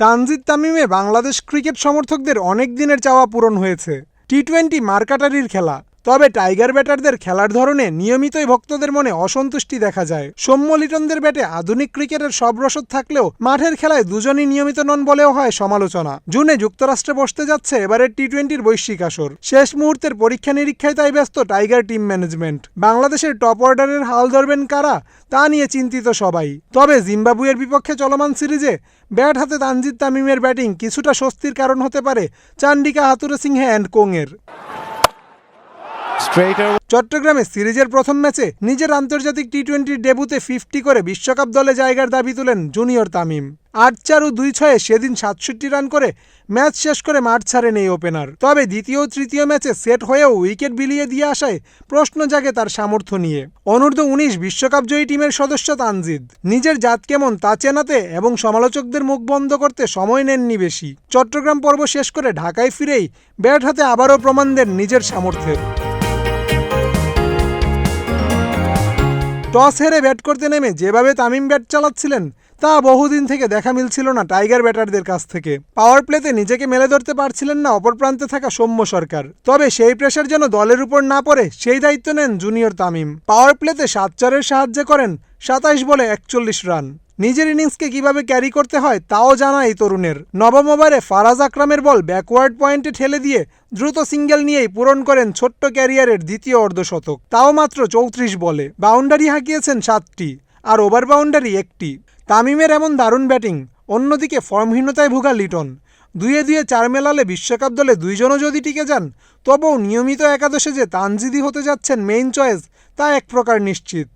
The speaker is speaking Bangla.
তানজিদ তামিমে বাংলাদেশ ক্রিকেট সমর্থকদের অনেক দিনের চাওয়া পূরণ হয়েছে। টি টোয়েন্টি মার্কাটারির খেলা। তবে টাইগার ব্যাটারদের খেলার ধরনে নিয়মিতই ভক্তদের মনে অসন্তুষ্টি দেখা যায়। সৌম্য লিটনদের ব্যাটে আধুনিক ক্রিকেটের সব রসদ থাকলেও মাঠের খেলায় দুজনই নিয়মিত নন বলেও হয় সমালোচনা। জুনে যুক্তরাষ্ট্রে বসতে যাচ্ছে এবারের টি টোয়েন্টির বৈশ্বিক আসর। শেষ মুহূর্তের পরীক্ষা নিরীক্ষায় তাই ব্যস্ত টাইগার টিম ম্যানেজমেন্ট। বাংলাদেশের টপ অর্ডারের হাল ধরবেন কারা, তা নিয়ে চিন্তিত সবাই। তবে জিম্বাবুয়ের বিপক্ষে চলমান সিরিজে ব্যাট হাতে তানজিদ তামিমের ব্যাটিং কিছুটা স্বস্তির কারণ হতে পারে চান্ডিকা হাতুরে সিংহে অ্যান্ড কোংয়ের. চট্টগ্রামে সিরিজের প্রথম ম্যাচে নিজের আন্তর্জাতিক টি টোয়েন্টির ডেবুতে ফিফটি করে বিশ্বকাপ দলে জায়গার দাবি তুলেন জুনিয়র তামিম। আট চার ও দুই ছয়ে সেদিন সাতষট্টি রান করে ম্যাচ শেষ করে মাঠ ছাড়েন এই ওপেনার। তবে দ্বিতীয় ও তৃতীয় ম্যাচে সেট হয়েও উইকেট বিলিয়ে দিয়ে আসায় প্রশ্ন জাগে তার সামর্থ্য নিয়ে। অনূর্ধ্ব উনিশ বিশ্বকাপ জয়ী টিমের সদস্য তানজিদ। নিজের জাত কেমন তা চেনাতে এবং সমালোচকদের মুখ বন্ধ করতে সময় নেননি বেশি। চট্টগ্রাম পর্ব শেষ করে ঢাকায় ফিরেই ব্যাট হাতে আবারও প্রমাণ দেন নিজের সামর্থ্যের। টস হেরে ব্যাট করতে নেমে যেভাবে তামিম ব্যাট চালাচ্ছিলেন তা বহুদিন থেকে দেখা মিলছিল না টাইগার ব্যাটারদের কাছ থেকে। পাওয়ার প্লেতে নিজেকে মেলে ধরতে পারছিলেন না অপর প্রান্তে থাকা সৌম্য সরকার। তবে সেই প্রেশার যেন দলের উপর না পড়ে, সেই দায়িত্ব নেন জুনিয়র তামিম। পাওয়ার প্লেতে সাত চারের সাহায্য করেন সাতাইশ বলে একচল্লিশ রান। নিজের ইনিংসকে কীভাবে ক্যারি করতে হয় তাও জানা এই তরুণের। নবম ওভারে ফারাজ আকরামের বল ব্যাকওয়ার্ড পয়েন্টে ঠেলে দিয়ে দ্রুত সিঙ্গেল নিয়েই পূরণ করেন ছোট্ট ক্যারিয়ারের দ্বিতীয় অর্ধশতক। তাও মাত্র চৌত্রিশ বলে। বাউন্ডারি হাঁকিয়েছেন সাতটি, আর ওভার বাউন্ডারি একটি। তামিমের এমন দারুণ ব্যাটিং, অন্যদিকে ফর্মহীনতায় ভোগা লিটন। দুয়ে দুয়ে চার মেলালে বিশ্বকাপ দলে দুইজনও যদি টিকে যান, তবুও নিয়মিত একাদশে যে তানজিদি হতে যাচ্ছেন মেইন চয়েস তা এক প্রকার নিশ্চিত।